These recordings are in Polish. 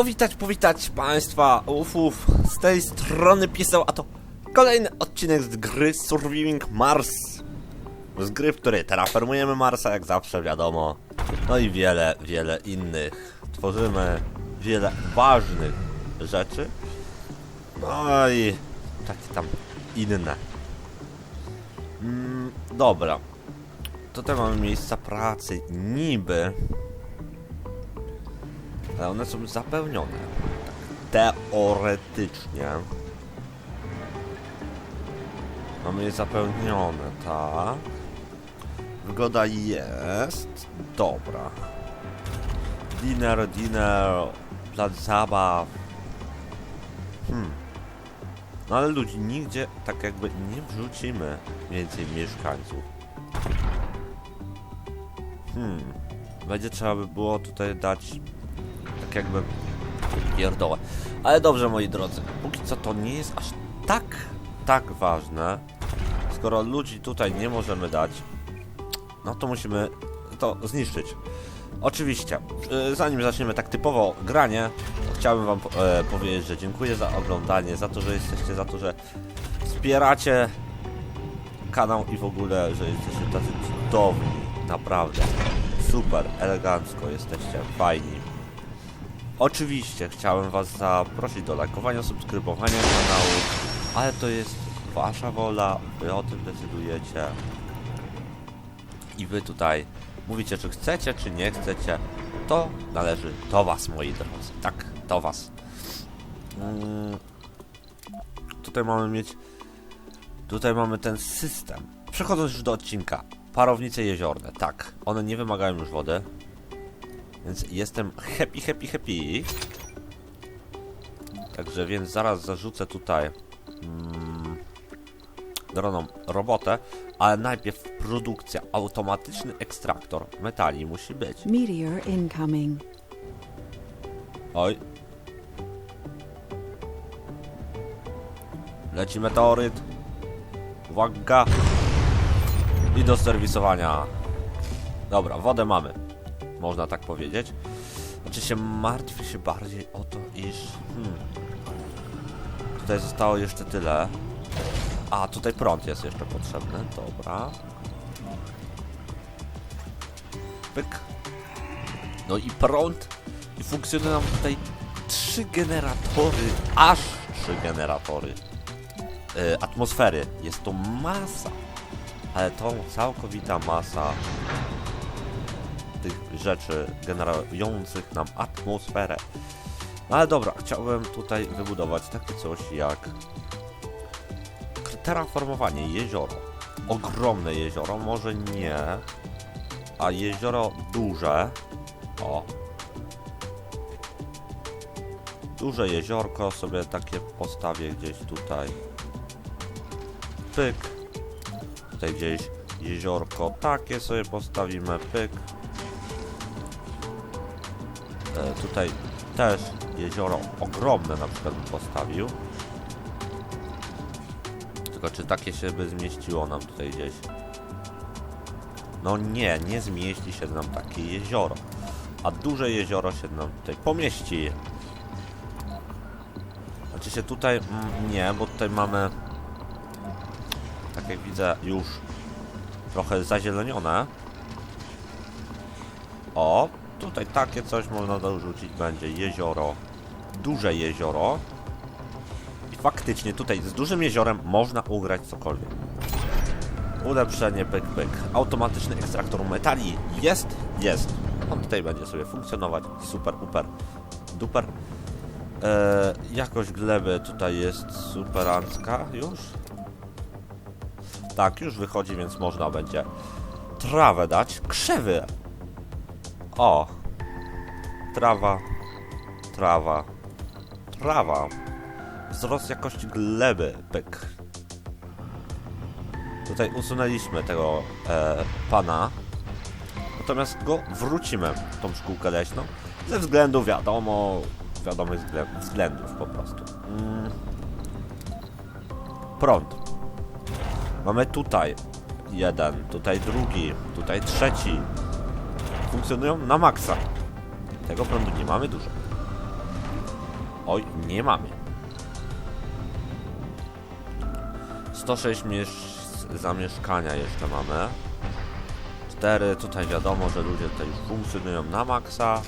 Powitać, powitać Państwa, ufów, z tej strony Piseł, a to kolejny odcinek z gry Surviving Mars. Z gry, w której terraformujemy Marsa, jak zawsze wiadomo. No i wiele, wiele innych. Tworzymy wiele ważnych rzeczy. No i takie tam inne. Mm, dobra. Tutaj mamy miejsca pracy, niby ale one są zapełnione. Teoretycznie. Mamy je zapełnione, tak. Wygoda jest. Dobra. Dinner, dinner, plac zabaw. Hmm. No ale ludzi nigdzie tak jakby nie wrzucimy więcej mieszkańców. Hmm. Będzie trzeba by było tutaj dać jakby pierdołę. Ale dobrze, moi drodzy, póki co to nie jest aż tak, tak ważne. Skoro ludzi tutaj nie możemy dać, no to musimy to zniszczyć. Oczywiście, y, zanim zaczniemy tak typowo granie, chciałbym wam e, powiedzieć, że dziękuję za oglądanie, za to, że jesteście, za to, że wspieracie kanał i w ogóle, że jesteście tacy cudowni, naprawdę. Super, elegancko jesteście, fajni. Oczywiście chciałem Was zaprosić do lajkowania, subskrybowania kanału, ale to jest Wasza wola, Wy o tym decydujecie. I Wy tutaj mówicie, czy chcecie, czy nie chcecie. To należy do Was, moi drodzy. Tak, do Was. Mm, tutaj mamy mieć. Tutaj mamy ten system. Przechodząc już do odcinka. Parownice jeziorne. Tak, one nie wymagają już wody. Więc jestem happy, happy, happy. Także więc zaraz zarzucę tutaj mm, droną robotę, ale najpierw produkcja. Automatyczny ekstraktor metali musi być. Meteor incoming. Oj. Leci meteoryt. Uwaga. I do serwisowania. Dobra, wodę mamy. Można tak powiedzieć. Oczywiście martwię się bardziej o to, iż... Hmm, tutaj zostało jeszcze tyle. A, tutaj prąd jest jeszcze potrzebny. Dobra. Pyk. No i prąd. I funkcjonują nam tutaj trzy generatory, aż trzy generatory e, atmosfery. Jest to masa, ale to całkowita masa tych rzeczy generujących nam atmosferę. No ale dobra, chciałbym tutaj wybudować takie coś jak terraformowanie jezioro. Ogromne jezioro, może nie, a jezioro duże. O, duże jeziorko sobie takie postawię gdzieś tutaj. Pyk. Tutaj gdzieś jeziorko takie sobie postawimy. Pyk. E, tutaj też jezioro ogromne na przykład bym postawił. Tylko czy takie się by zmieściło nam tutaj gdzieś? No nie, nie zmieści się nam takie jezioro. A duże jezioro się nam tutaj pomieści. Znaczy się tutaj mm, nie, bo tutaj mamy tak jak widzę już trochę zazielenione. O, tutaj takie coś można dorzucić będzie jezioro. Duże jezioro. I faktycznie tutaj z dużym jeziorem można ugrać cokolwiek. Ulepszenie pyk pyk. Automatyczny ekstraktor metali jest, jest. On tutaj będzie sobie funkcjonować. Super, uper, duper. E, jakość gleby tutaj jest superancka już. Tak, już wychodzi, więc można będzie trawę dać. Krzewy! O! Trawa, trawa, trawa. Wzrost jakości gleby, pyk. Tutaj usunęliśmy tego e, pana. Natomiast go wrócimy, tą szkółkę leśną. Ze względu, wiadomo, wiadomych wzglę- względów po prostu. Mm. Prąd. Mamy tutaj jeden, tutaj drugi, tutaj trzeci. Funkcjonują na maksa. Tego prądu nie mamy dużo. Oj, nie mamy. 106 miejsc zamieszkania jeszcze mamy. 4, tutaj wiadomo, że ludzie tutaj już funkcjonują na maksa.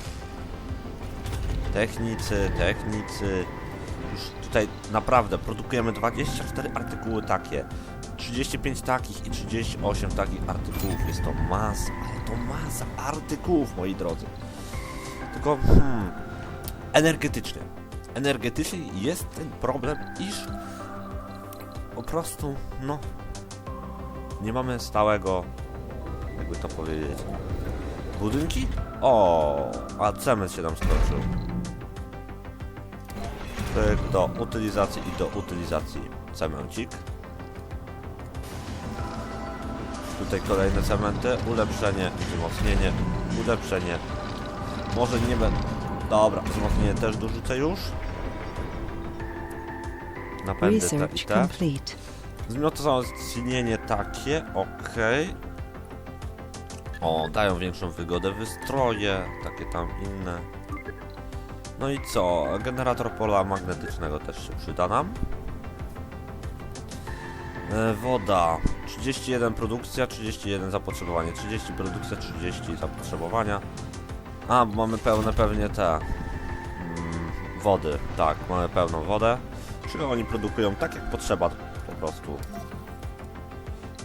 Technicy, technicy. Tutaj naprawdę produkujemy 24 artykuły takie. 35 takich i 38 takich artykułów. Jest to masa, ale to masa artykułów, moi drodzy. Tylko hmm, energetycznie. Energetycznie jest ten problem, iż po prostu, no, nie mamy stałego, jakby to powiedzieć, budynki? O, a cement się nam skończył. Do utylizacji i do utylizacji cemencik. Tutaj kolejne cementy, ulepszenie, wzmocnienie, ulepszenie. Może nie będę... Dobra, wzmocnienie też dorzucę już. Napędy te i te. complete. Wzmocnienie takie, okej. O, dają większą wygodę wystroje, takie tam inne. No i co? Generator pola magnetycznego też się przyda nam. E, woda. 31 produkcja, 31 zapotrzebowanie. 30 produkcja, 30 zapotrzebowania. A, bo mamy pełne pewnie te mm, wody. Tak, mamy pełną wodę. Czyli oni produkują tak jak potrzeba po prostu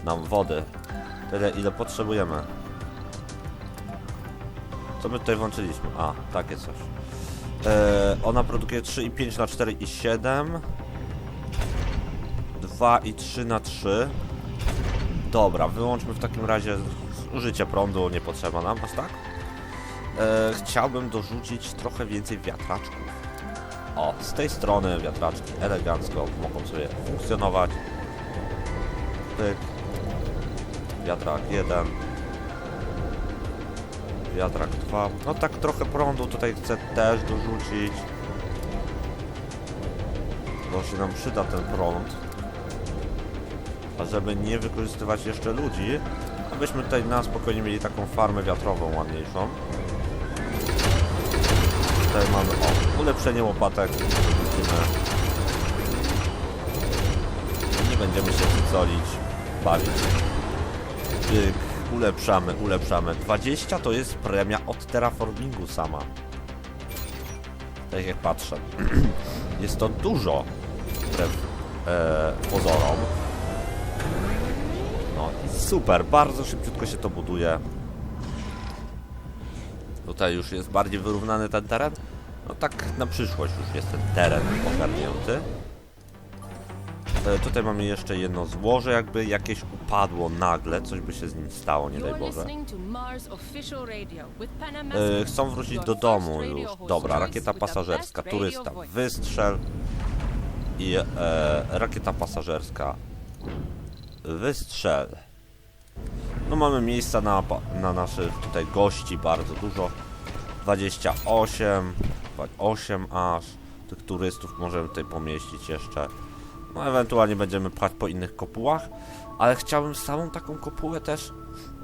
nam wody. Tyle ile potrzebujemy. Co my tutaj włączyliśmy? A, takie coś. E, ona produkuje 3,5 na 4 i 7. 2 i 3 na 3. Dobra, wyłączmy w takim razie zużycie prądu, nie potrzeba nam aż tak. E, chciałbym dorzucić trochę więcej wiatraczków. O, z tej strony wiatraczki elegancko mogą sobie funkcjonować. Pyk. Wiatrak 1. Wiatrak 2. No tak trochę prądu tutaj chcę też dorzucić. Bo się nam przyda ten prąd. A żeby nie wykorzystywać jeszcze ludzi, abyśmy tutaj na spokojnie mieli taką farmę wiatrową ładniejszą. Tutaj mamy, o, ulepszenie łopatek. Nie będziemy się cycolić, bawić. Pyk, ulepszamy, ulepszamy. 20 to jest premia od terraformingu sama. Tak jak patrzę. jest to dużo. Wbrew e, pozorom. No i super, bardzo szybciutko się to buduje. Tutaj już jest bardziej wyrównany ten teren. No tak na przyszłość już jest ten teren ogarnięty. E, tutaj mamy jeszcze jedno złoże, jakby jakieś upadło nagle, coś by się z nim stało, nie daj Boże. E, chcą wrócić do domu już. Dobra, rakieta pasażerska, turysta, wystrzel. I e, rakieta pasażerska, wystrzel. No mamy miejsca na, na naszych tutaj gości bardzo dużo. 28, 8 aż. Tych turystów możemy tutaj pomieścić jeszcze. No ewentualnie będziemy pchać po innych kopułach. Ale chciałbym samą taką kopułę też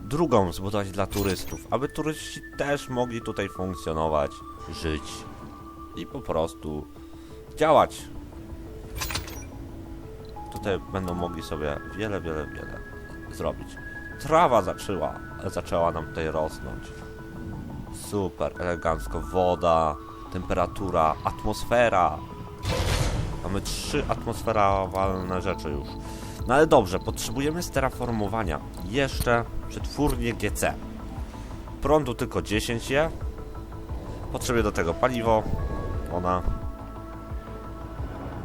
drugą zbudować dla turystów, aby turyści też mogli tutaj funkcjonować, żyć i po prostu działać. Tutaj będą mogli sobie wiele, wiele, wiele zrobić. Trawa zaczęła, zaczęła nam tutaj rosnąć. Super, elegancko. Woda, temperatura, atmosfera. Mamy trzy atmosferowalne rzeczy już. No ale dobrze, potrzebujemy sterraformowania. Jeszcze przetwórnie GC. Prądu tylko 10 je. Potrzebuję do tego paliwo. Ona.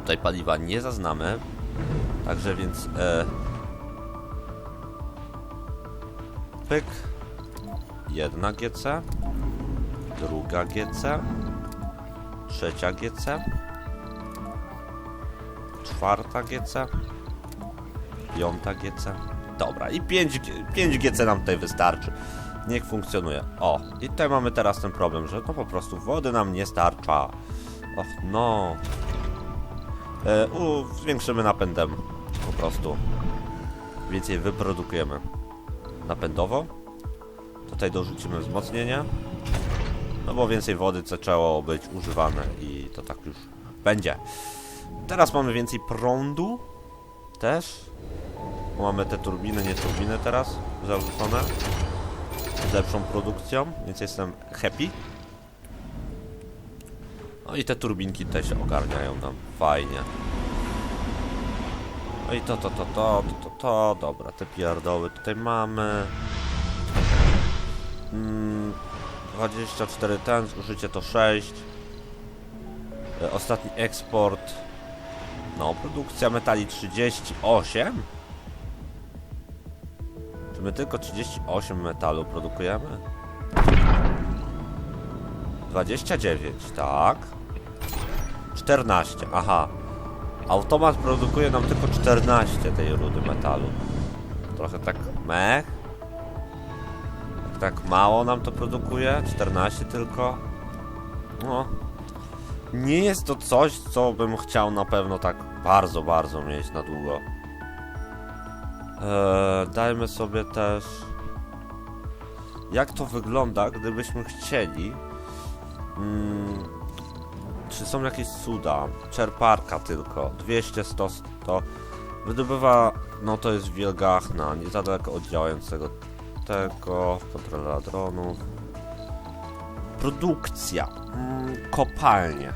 Tutaj paliwa nie zaznamy. Także więc. E... Pyk. Jedna GC. Druga GC. Trzecia GC. Czwarta GC. Piąta GC. Dobra, i 5, 5 GC nam tutaj wystarczy. Niech funkcjonuje. O, i tutaj mamy teraz ten problem, że no po prostu wody nam nie starcza. Och, no. E, u, zwiększymy napędem. Po prostu. Więcej wyprodukujemy. Napędowo. Tutaj dorzucimy wzmocnienie. No bo więcej wody zaczęło być używane i to tak już będzie. Teraz mamy więcej prądu. Też. Mamy te turbiny, nie turbiny teraz zarzucone. Z lepszą produkcją, więc jestem happy. No i te turbinki się ogarniają nam. Fajnie. No i to, to, to, to, to, to, to, dobra, te pierdoły tutaj mamy. Mm, 24 ten, zużycie to 6. E, Ostatni eksport. No, produkcja metali 38. Czy my tylko 38 metalu produkujemy? 29, tak. 14, aha. Automat produkuje nam tylko 14 tej rudy metalu. Trochę tak mech. Tak, tak mało nam to produkuje. 14 tylko. No. Nie jest to coś, co bym chciał na pewno tak bardzo, bardzo mieć na długo. Eee, dajmy sobie też... Jak to wygląda, gdybyśmy chcieli... Mm, czy są jakieś cuda? Czerparka tylko. 200, 100, 100. Wydobywa, no to jest wielgachna, nie za daleko od działającego tego, kontrola dronów. Produkcja. Mm, kopalnie.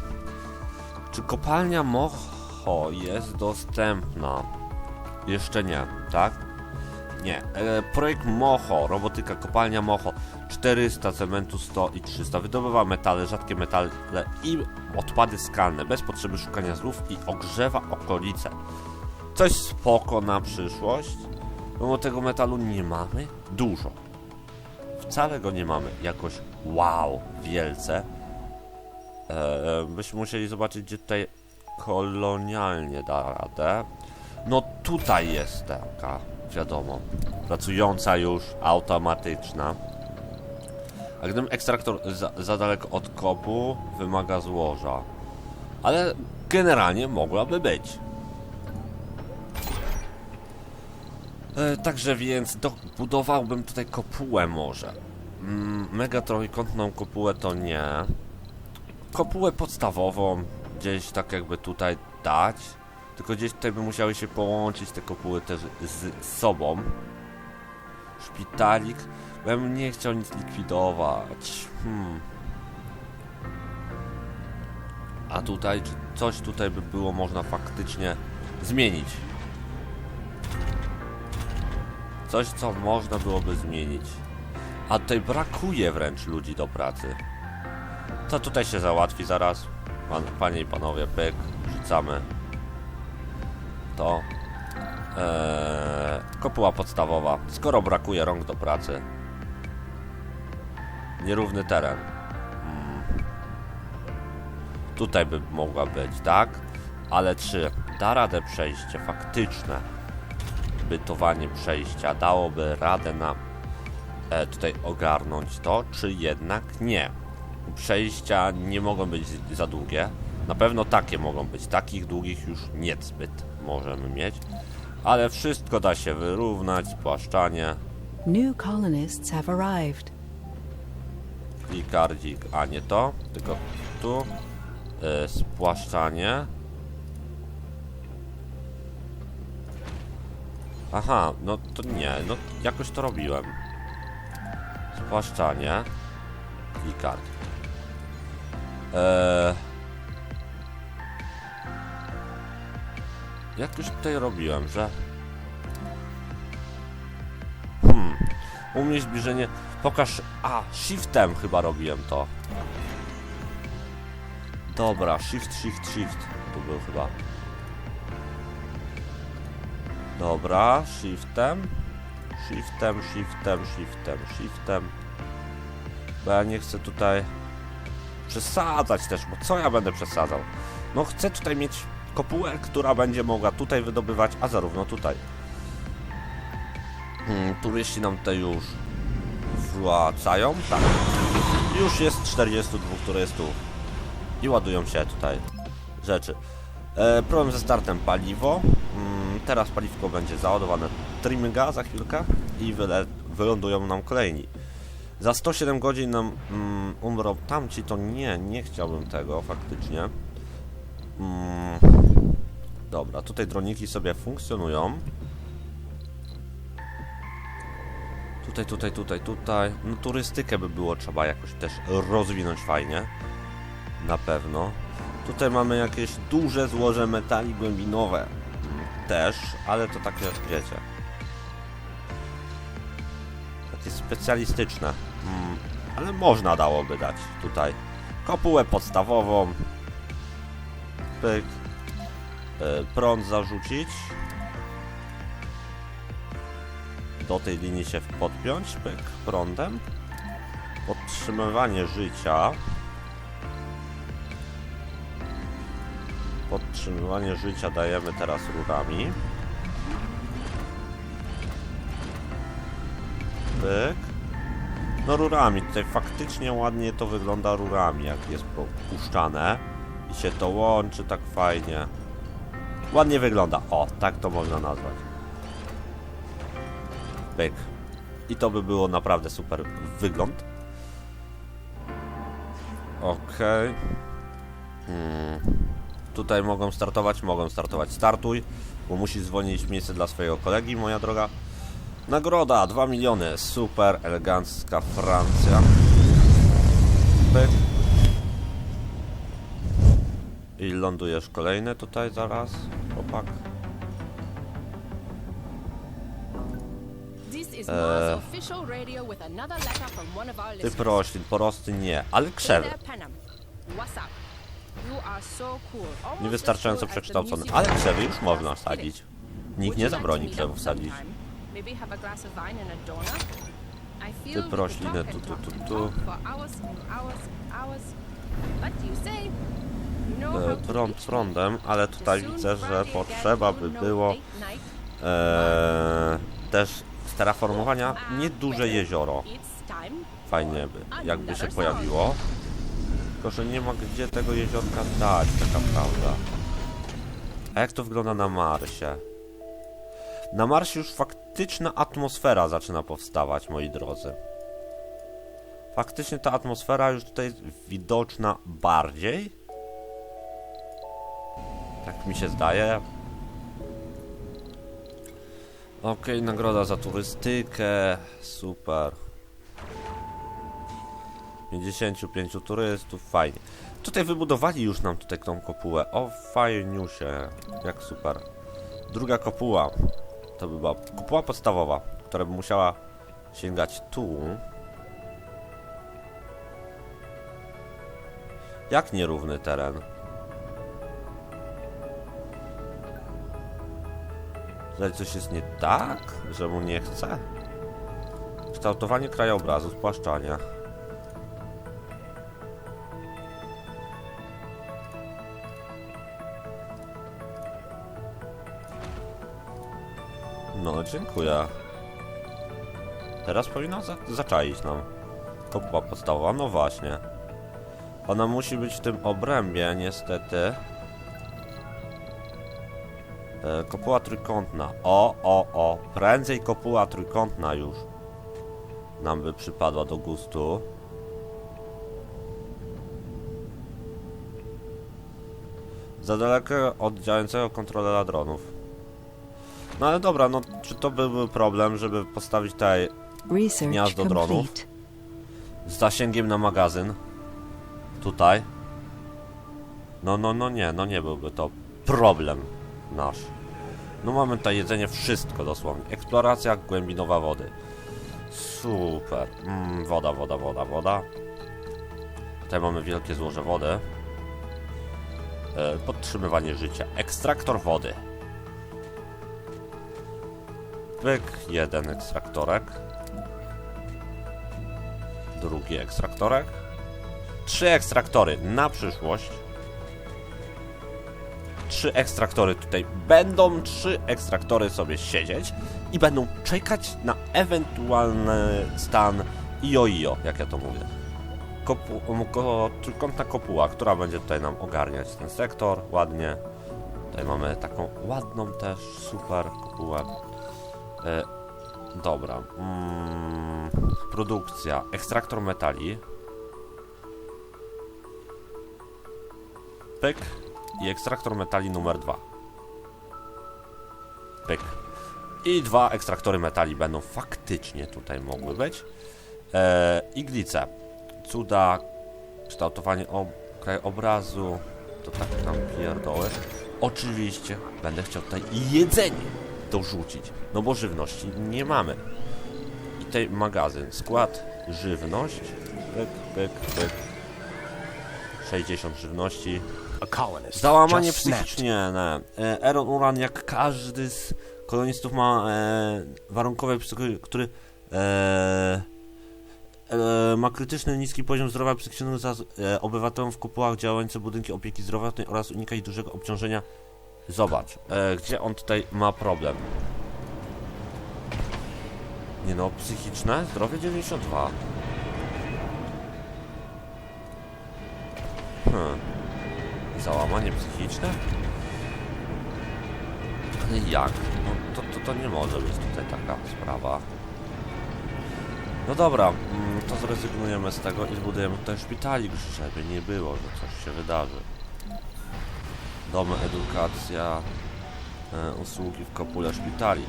Czy kopalnia Moho jest dostępna? Jeszcze nie, tak? Nie. E, projekt Moho, robotyka kopalnia Moho. 400 cementu, 100 i 300. Wydobywa metale, rzadkie metale i odpady skalne bez potrzeby szukania złów i ogrzewa okolice. Coś spoko na przyszłość. Mimo tego metalu nie mamy dużo. Wcale go nie mamy jakoś wow, wielce. Eee, byśmy musieli zobaczyć, gdzie tutaj kolonialnie da radę. No tutaj jest taka, wiadomo, pracująca już, automatyczna. A gdybym ekstraktor za, za daleko od kopu, wymaga złoża. Ale generalnie mogłaby być. E, także więc dobudowałbym tutaj kopułę może. Mm, mega trójkątną kopułę to nie. Kopułę podstawową gdzieś tak jakby tutaj dać. Tylko gdzieś tutaj by musiały się połączyć te kopuły też z sobą. Szpitalik. Bo ja bym nie chciał nic likwidować. Hmm. A tutaj, czy coś tutaj by było można faktycznie zmienić? Coś, co można byłoby zmienić. A tutaj brakuje wręcz ludzi do pracy. Co tutaj się załatwi zaraz? Pan, panie i panowie, pyk, rzucamy. To. Eee, kopuła podstawowa. Skoro brakuje rąk do pracy. Nierówny teren. Hmm. Tutaj by mogła być, tak? Ale czy da radę przejście faktyczne? Bytowanie przejścia dałoby radę nam e, tutaj ogarnąć to, czy jednak nie? Przejścia nie mogą być za długie. Na pewno takie mogą być. Takich długich już niezbyt możemy mieć. Ale wszystko da się wyrównać, spłaszczanie. New colonists have arrived. i gardzik, a nie to, tylko tu y, spłaszczanie. Aha, no to nie, no jakoś to robiłem. Spłaszczanie i gardzik. Eee, jak już tutaj robiłem, że... Hmm, umieść zbliżenie... Pokaż... A, shiftem chyba robiłem to. Dobra, shift, shift, shift. Tu był chyba. Dobra, shiftem. Shiftem, shiftem, shiftem, shiftem. Bo ja nie chcę tutaj przesadzać też, bo co ja będę przesadzał? No chcę tutaj mieć kopułę, która będzie mogła tutaj wydobywać, a zarówno tutaj. Hmm, turyści nam tutaj już wracają, tak. Już jest 42 turystów. I ładują się tutaj rzeczy. E, problem ze startem paliwo. Mm, teraz paliwko będzie załadowane trimminga za chwilkę i wylądują nam kolejni. Za 107 godzin nam mm, umrą tamci, to nie, nie chciałbym tego faktycznie. Mm. Dobra, tutaj droniki sobie funkcjonują. Tutaj, tutaj, tutaj, tutaj. No turystykę by było trzeba jakoś też rozwinąć fajnie. Na pewno. Tutaj mamy jakieś duże złoże metali głębinowe. Mm, Też, ale to takie, wiecie. Takie specjalistyczne. Mm, ale można dałoby dać tutaj. Kopułę podstawową. Pyk. E, prąd zarzucić. Do tej linii się podpiąć. Pyk. Prądem. Podtrzymywanie życia. Podtrzymywanie życia dajemy teraz rurami. Pyk. No rurami, tutaj faktycznie ładnie to wygląda rurami, jak jest puszczane i się to łączy tak fajnie. Ładnie wygląda, o, tak to można nazwać. Pyk. I to by było naprawdę super wygląd. Okej. Hmm. Tutaj mogą startować, mogą startować. Startuj, bo musi zwolnić miejsce dla swojego kolegi, moja droga. Nagroda 2 miliony. Super elegancka Francja. Pyk. I lądujesz kolejny tutaj zaraz, chłopak. This is Uh, Mars official radio with another letter from one of our Typ listeners. roślin, porosty nie, ale krzewy. Niewystarczająco przekształcony, ale krzewy już można Fidget. sadzić. Would Nikt nie zabroni krzewów up sadzić. sometime? Maybe have a glass of wine and a donut? I feel could rośliny, talk tu, tu, tu, tu. talk for hours and hours and hours. What do you say? You know E, to prąd reach me. prądem, ale tutaj Soon widzę, że Friday again, potrzeba you by know było date night. e, też z terraformowania nieduże jezioro. It's time Fajnie by, jakby się pojawiło. Tylko, że nie ma gdzie tego jeziorka dać, taka prawda. A jak to wygląda na Marsie? Na Marsie już faktyczna atmosfera zaczyna powstawać, moi drodzy. Faktycznie ta atmosfera już tutaj jest widoczna bardziej. Tak mi się zdaje. Okej, nagroda za turystykę. Super. 55 turystów, fajnie. Tutaj wybudowali już nam tutaj tą kopułę. O, fajniusie. Jak super. Druga kopuła. To by była kopuła podstawowa, która by musiała sięgać tu. Jak nierówny teren? Tutaj coś jest nie tak, że mu nie chce? Kształtowanie krajobrazu, spłaszczania. No, dziękuję. Teraz powinno za zaczaić nam. Kopuła podstawowa, no właśnie. Ona musi być w tym obrębie, niestety. E, kopuła trójkątna. O, o, o. Prędzej kopuła trójkątna już. Nam by przypadła do gustu. Za daleko od działającego kontrolera dronów. No ale dobra, no czy to byłby problem, żeby postawić tutaj Gniazdo dronów. z zasięgiem na magazyn? Tutaj? No, no, no nie, no nie byłby to problem nasz. No mamy tutaj jedzenie, wszystko dosłownie. Eksploracja głębinowa wody. Super. Mm, woda, woda, woda, woda. Tutaj mamy wielkie złoże wody. E, podtrzymywanie życia. Ekstraktor wody. Jeden ekstraktorek. Drugi ekstraktorek. Trzy ekstraktory na przyszłość. Trzy ekstraktory tutaj będą. Trzy ekstraktory sobie siedzieć i będą czekać na ewentualny stan IO-IO, jak ja to mówię. Kopu, ko, trójkątna kopuła, która będzie tutaj nam ogarniać ten sektor ładnie. Tutaj mamy taką ładną też, super kopułę. E, dobra. Mm, produkcja. Ekstraktor metali. Pyk. i ekstraktor metali numer 2. Pyk. I dwa ekstraktory metali będą faktycznie tutaj mogły być. E, iglice. Cuda, kształtowanie ob krajobrazu. To tak tam pierdoły. Oczywiście będę chciał tutaj jedzenie dorzucić. No bo żywności nie mamy. I tutaj magazyn. Skład żywność. Pyk, pyk, pyk. 60 żywności. Załamanie just snapped. psychiczne. Ne. E, Eron Uran, jak każdy z kolonistów, ma e, warunkowe który e, e, ma krytyczny niski poziom zdrowia psychicznego za e, obywatelom w kopułach działające budynki opieki zdrowotnej oraz unikać dużego obciążenia. Zobacz, e, gdzie on tutaj ma problem. Nie no, psychiczne, zdrowie 92. Hmm. Załamanie psychiczne? Ale jak? No to, to, to nie może być tutaj taka sprawa. No dobra, mm, to zrezygnujemy z tego i zbudujemy tutaj szpitalik, żeby nie było, że coś się wydarzy. Domy, edukacja, e, usługi w kopule szpitali.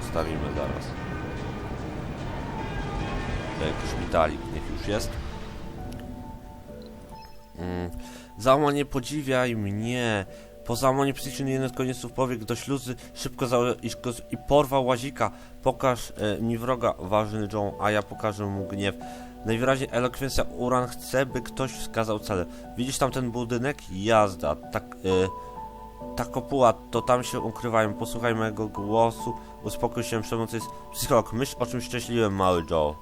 Postawimy zaraz. Jak szpitalik, niech już jest. Mm. Załama nie podziwiaj mnie. Po załamaniu psychicznym jeden z konieców powiek do śluzy szybko i porwał łazika. Pokaż e, mi wroga, ważny John, a ja pokażę mu gniew. Najwyraźniej elokwencja Uran chce, by ktoś wskazał cele. Widzisz tam ten budynek? Jazda. Tak, e, ta kopuła, to tam się ukrywają. Posłuchaj mojego głosu. Uspokój się, przemoc jest psycholog. Myśl o czymś szczęśliwym, mały Joe.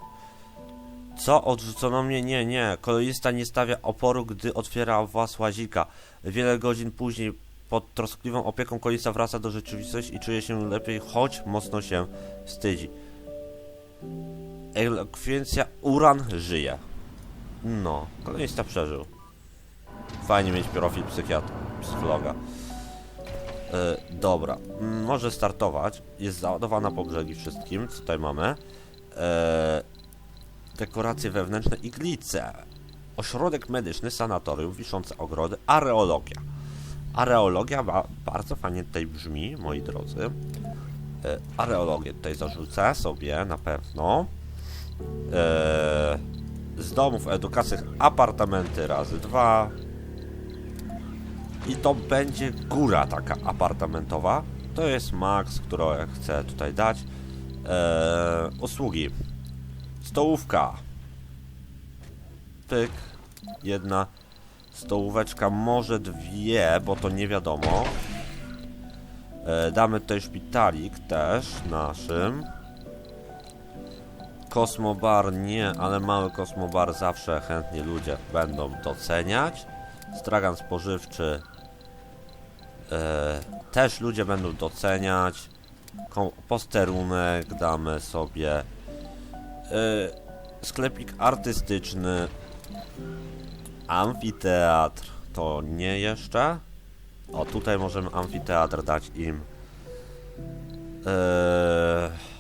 Co? Odrzucono mnie? Nie, nie. Kolonista nie stawia oporu, gdy otwiera włas łazika. Wiele godzin później, pod troskliwą opieką, kolonista wraca do rzeczywistości i czuje się lepiej, choć mocno się wstydzi. Elokwencja Uran żyje. No, kolonista przeżył. Fajnie mieć profil psychiatra, psychologa. E, dobra, mm, może startować. Jest załadowana po brzegi wszystkim, co tutaj mamy. E, dekoracje wewnętrzne, iglice, ośrodek medyczny, sanatorium, wiszące ogrody, areologia. Areologia ba bardzo fajnie tutaj brzmi, moi drodzy. E, areologię tutaj zarzucę sobie na pewno. E, z domów edukacyjnych apartamenty razy dwa. I to będzie góra taka apartamentowa. To jest max, którą ja chcę tutaj dać. E, usługi. Stołówka. Pyk. Jedna stołóweczka, może dwie, bo to nie wiadomo. E, damy tutaj szpitalik też naszym. Kosmobar nie, ale mały kosmobar zawsze chętnie ludzie będą doceniać. Stragan spożywczy e, też ludzie będą doceniać. Ko- Posterunek damy sobie. E, sklepik artystyczny. Amfiteatr to nie jeszcze. O, tutaj możemy amfiteatr dać im. Eee...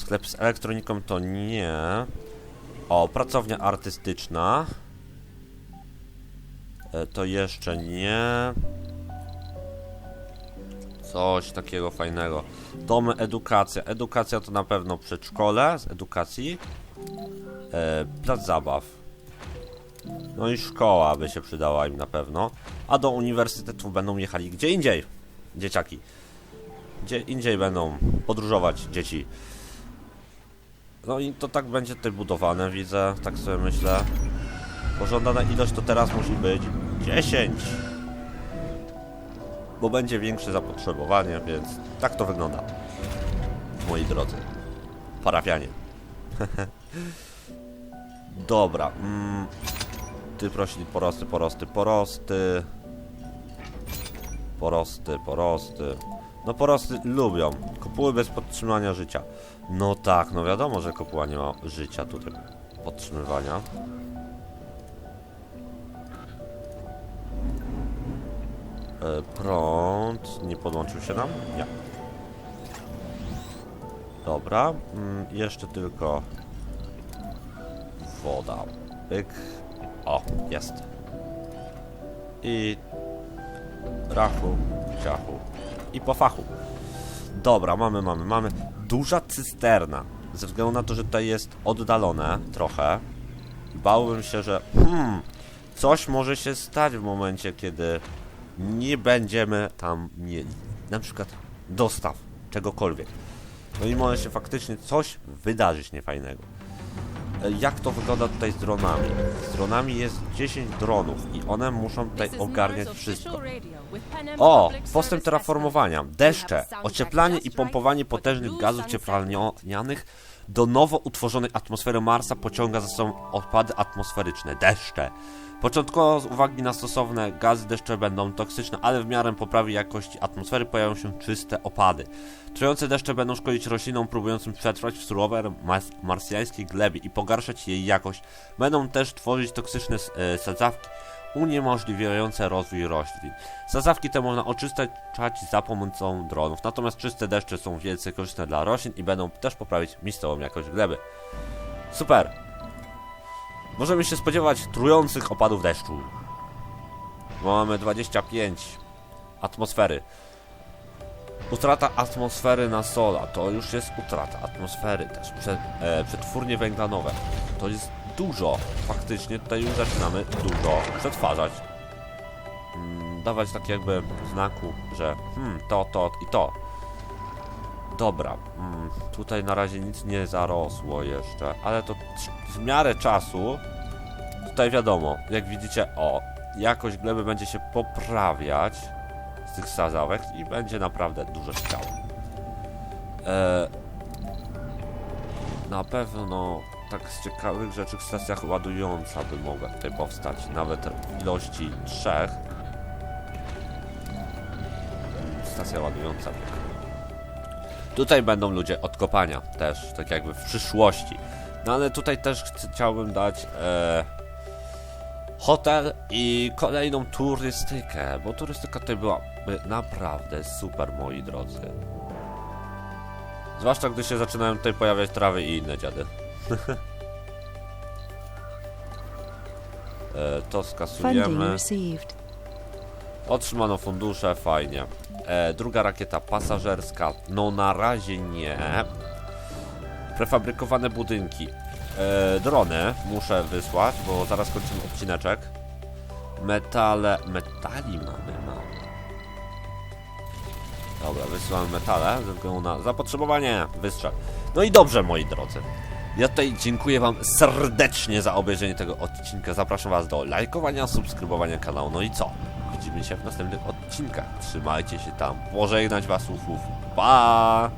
Sklep z elektroniką to nie. O, pracownia artystyczna. E, to jeszcze nie. Coś takiego fajnego. Domy, edukacja. Edukacja to na pewno przedszkole z edukacji. E, plac zabaw. No i szkoła by się przydała im na pewno. A do uniwersytetów będą jechali gdzie indziej. Dzieciaki. Gdzie indziej będą podróżować dzieci. No i to tak będzie tutaj budowane, widzę. Tak sobie myślę. Pożądana ilość to teraz musi być 10. Bo będzie większe zapotrzebowanie, więc tak to wygląda. Moi drodzy. Parafianie. Dobra. Mm, ty prosili porosty, porosty, porosty. Porosty, porosty. No porosty lubią. Kopuły bez podtrzymania życia. No tak, no wiadomo, że kopuła nie ma życia tutaj. Podtrzymywania. E, prąd nie podłączył się nam? Nie. Dobra. Mm, jeszcze tylko woda. Pyk. O, jest. I rachu, ciachu. I po fachu. Dobra, mamy, mamy, mamy. Duża cysterna. Ze względu na to, że tutaj jest oddalone trochę. Bałbym się, że hmm, coś może się stać w momencie, kiedy nie będziemy tam mieli. Na przykład dostaw czegokolwiek. No i może się faktycznie coś wydarzyć niefajnego. Jak to wygląda tutaj z dronami? Z dronami jest 10 dronów i one muszą tutaj ogarniać wszystko. O, postęp terraformowania, deszcze, ocieplanie i pompowanie potężnych gazów cieplarnianych do nowo utworzonej atmosfery Marsa pociąga za sobą odpady atmosferyczne, deszcze. Początkowo z uwagi na stosowne gazy deszcze będą toksyczne, ale w miarę poprawy jakości atmosfery pojawią się czyste opady. Trujące deszcze będą szkodzić roślinom próbującym przetrwać w surowej mas- marsjańskiej glebie i pogarszać jej jakość. Będą też tworzyć toksyczne e, sadzawki, uniemożliwiające rozwój roślin. Sadzawki te można oczyszczać za pomocą dronów, natomiast czyste deszcze są wielce korzystne dla roślin i będą też poprawić miejscową jakość gleby. Super! Możemy się spodziewać trujących opadów deszczu. Mamy 25 atmosfery. Utrata atmosfery na sola to już jest utrata atmosfery też. Prze, e, przetwórnie węglanowe to jest dużo. Faktycznie tutaj już zaczynamy dużo przetwarzać. Mm, dawać tak jakby znaku, że hmm, to, to i to. Dobra, mm, tutaj na razie nic nie zarosło jeszcze, ale to w miarę czasu tutaj wiadomo, jak widzicie, o, jakość gleby będzie się poprawiać z tych sadzawek i będzie naprawdę dużo ciekawe. E, na pewno tak z ciekawych rzeczy w stacjach ładująca by mogła tutaj powstać, nawet w ilości trzech. Stacja ładująca. Tutaj będą ludzie od kopania też, tak jakby w przyszłości. No ale tutaj też chc- chciałbym dać e, hotel i kolejną turystykę, bo turystyka tutaj byłaby naprawdę super, moi drodzy. Zwłaszcza gdy się zaczynają tutaj pojawiać trawy i inne dziady. e, to skasujemy. Otrzymano fundusze, fajnie. E, druga rakieta pasażerska, no na razie nie. Prefabrykowane budynki. E, drony muszę wysłać, bo zaraz kończymy odcineczek. Metale, metali mamy, mamy. Dobra, wysyłamy metale ze względu na zapotrzebowanie. Wystrzel. No i dobrze, moi drodzy. Ja tutaj dziękuję Wam serdecznie za obejrzenie tego odcinka. Zapraszam Was do lajkowania, subskrybowania kanału. No i co? Widzimy się w następnych odcinkach. Trzymajcie się tam. Pożegnać Was, ufów. Pa!